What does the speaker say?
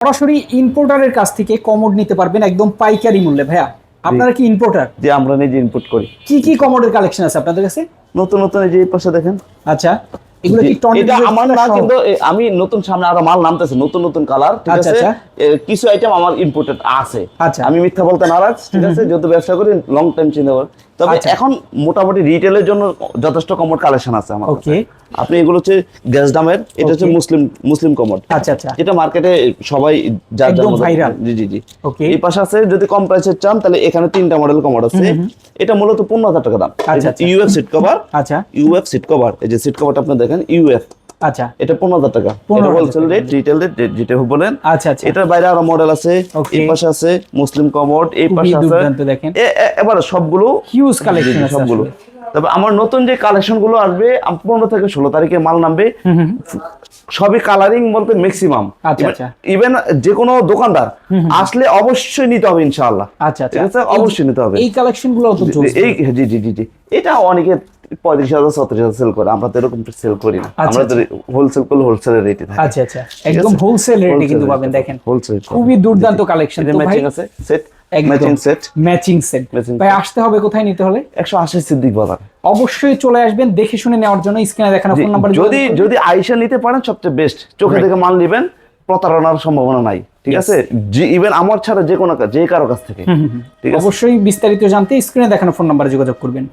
সরাসরি ইম্পোর্টারের কাছ থেকে কমোড নিতে পারবেন একদম পাইকারি মূল্যে ভাইয়া। আপনারা কি ইম্পোর্টার যে আমরা নিজে ইনপুট করি। কি কি কমোডের কালেকশন আছে আপনাদের কাছে? নতুন নতুন এই যে এই পাশে দেখেন। আচ্ছা। এগুলো কি যে- টর্নেডো এটা আমার না কিন্তু এ, আমি নতুন সামনে আরও মাল নামতেছে নতুন নতুন কালার ঠিক আচ্ছা, আছে? আচ্ছা। কিছু আইটেম আমার ইম্পোর্টেড আছে। আচ্ছা। আমি মিথ্যা বলতে নারাজ ঠিক আছে? যেহেতু ব্যবসা করি লং টাইম চিন্তা করি তবে। এখন মোটামুটি রিটেলের জন্য যথেষ্ট কমোড কালেকশন আছে আমার কাছে। আপনি এগুলো হচ্ছে গ্যাস দামের এটা হচ্ছে মুসলিম মুসলিম কমোড আচ্ছা আচ্ছা। এটা মার্কেটে সবাই মতো- viral। জি জি জি. এই পাশে আছে যদি কম প্রাইসের চান তাহলে এখানে তিনটা মডেল কমোড আছে। এটা মূলত পনেরো হাজার টাকা দাম। আচ্ছা, আচ্ছা। ইউএফ সিট কভার আচ্ছা। ইউএফ সিট কভার এই যে সিট কভারটা আপনি দেখেন ইউএফ আচ্ছা। এটা পনেরো হাজার টাকা। এটা হোলসেল রেট রিটেল রেট যেটা বলেন আচ্ছা আচ্ছা। এটার বাইরে আরও মডেল আছে এই পাশে আছে মুসলিম কমোড এই পাশে আছে দেখেন। এবারে সবগুলো হিউজ কালেকশন সবগুলো। তবে আমার নতুন যে কালেকশনগুলো আসবে পনেরো থেকে ষোলো তারিখে মাল নামবে। সবই কালারিং বলতে ম্যাক্সিমাম। ইভেন যে কোনো দোকানদার আসলে অবশ্যই নিতে হবে ইনশাআল্লাহ। আচ্ছা আচ্ছা। অবশ্যই নিতে হবে। এই কালেকশনগুলো এই জি জি জি জি। এটা অনেকে পঁয়ত্রিশ হাজার ছত্রিশ হাজার সেল করে আমরা তো এরকম সেল করি না। আচ্ছা, আমরা তো হোলসেল করলে রেটে থাকে। আচ্ছা আচ্ছা। একদম হোলসেল রেটে কিন্তু পাবেন দেখেন। হোলসেল খুবই দুর্দান্ত কালেকশন ম্যাচিং আছে? Set matching set matching set ভাই আসতে হবে কোথায় নিতে হলে? একশো আশি সিদ্দিক বাজার। অবশ্যই চলে আসবেন দেখে শুনে নেওয়ার জন্য স্ক্রিনে দেখানো ফোন নাম্বার যদি যদি আইসা নিতে পারেন সবচেয়ে বেস্ট চোখে. দেখে মাল নেবেন প্রতারণার সম্ভাবনা নাই। ঠিক. আছে? ইভেন আমার ছাড়া যে কোনো যে কারও কাছ থেকে। ঠিক আছে? অবশ্যই বিস্তারিত জানতে স্ক্রিনে দেখানো ফোন নাম্বারে যোগাযোগ করবেন।